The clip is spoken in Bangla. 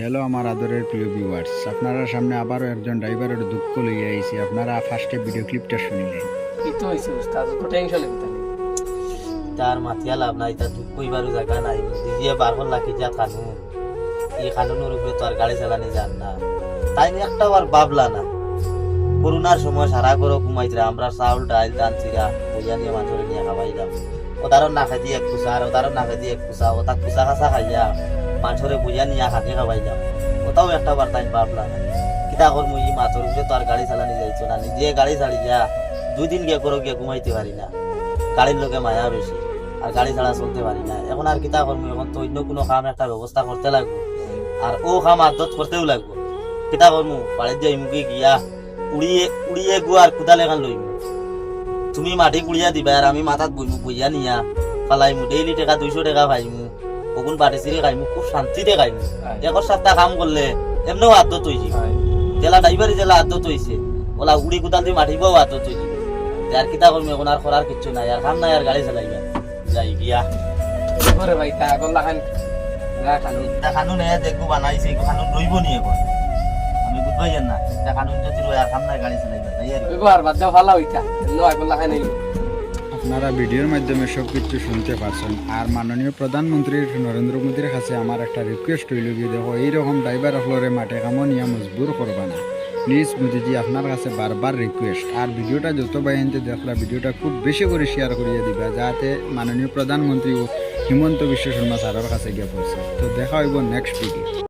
হ্যালো আমার আদরের প্রিয় ভিউয়ার্স আপনারা সামনে আবারও একজন ড্রাইভারের দুঃখ লইয়া আইছি। আপনারা ফার্স্টে ভিডিও ক্লিপটা শুনিলেন। কি তো হইছে, উস্তাদ, তো টেনশন নেই। তার মাথিয়া লাভ নাই, তার দুঃখ কইবারও জায়গা নাই। দিয়ে বারবার লাগি যা কানুন এই কানুনের উপরে তো আর গাড়ি চালানি যান না। তাই একটা আর ভাবলা না। করোনার সময় সারা করে ঘুমাইছিলাম আমরা চাউল ডাইল দান চিরা বইয়া নিয়ে মানুষের নিয়ে খাওয়াইলাম ওদারও না খাই দিয়ে এক কুসা আর ওদারও না খাই দিয়ে এক কুসা ওটা কুসা খাসা খাইয়া মানুষের বইয়া নিয়ে হাতে খাওয়াইলাম ওটাও একটা বার তাই ভাবলা কিতা করব এই মাছের উপরে তো আর গাড়ি চালানি যাইছো না, নিজে গাড়ি চালি যা দুই দিন গিয়ে করো গিয়ে ঘুমাইতে পারি না। গাড়ির লোকে মায়া বেশি আর গাড়ি ছাড়া চলতে পারি না। এখন আর কিতা করব এখন তো অন্য কোনো কাম একটা ব্যবস্থা করতে লাগবো। আর ও কাম আদত করতেও লাগবো। কিতা করব বাড়ির যাই মুখে গিয়া উড়িয়ে উড়িয়ে গু আর কুদালে খান লইমু তুমি মাটি কুড়িয়া দিবা আর আমি মাথাত বইমু বইয়া নিয়া ফালাইমু ডেইলি টাকা দুইশো টাকা পাইমু। ওগুন বাটি চিরি খাইমু খুব শান্তিতে খাইমু একর সাতটা কাম করলে এমনিও আদত হয়েছি জেলা ড্রাইভারি জেলা আদত হয়েছে ওলা উড়ি কুদাল দিয়ে মাটিবও আদত হয়েছে আর কিতা করব এখন আর করার কিচ্ছু নাই আর কাম নাই আর গাড়ি চালাইবা। যাই গিয়া। করে ভাই তা আগর লাগান গা খানো। এটা কানুন এ দেখব বানাইছে কানুন রইব নি এখন আমি বুঝবাই না। এটা কানুন যদি রই আর কাম গাড়ি চালাইবা তাই আর ব্যবহার বাদ দাও ভালো হইতা লো আগর লাগাই নাই। আপনারা ভিডিওর মাধ্যমে সব কিছু শুনতে পারছেন। আর মাননীয় প্রধানমন্ত্রী নরেন্দ্র মোদীর কাছে আমার একটা রিকোয়েস্ট হইল কি দেখো এইরকম ড্রাইভার হলরে মাঠে কামো নিয়ে মজবুর করবা না। প্লিজ মোদিজি আপনার কাছে বারবার রিকোয়েস্ট আর ভিডিওটা যত বাইনতে দেখলা ভিডিওটা খুব বেশি করে শেয়ার করিয়ে দিবা যাতে মাননীয় প্রধানমন্ত্রী ও হিমন্ত বিশ্ব শর্মা স্যারের কাছে গিয়ে পৌঁছে। তো দেখা হইব নেক্সট ভিডিও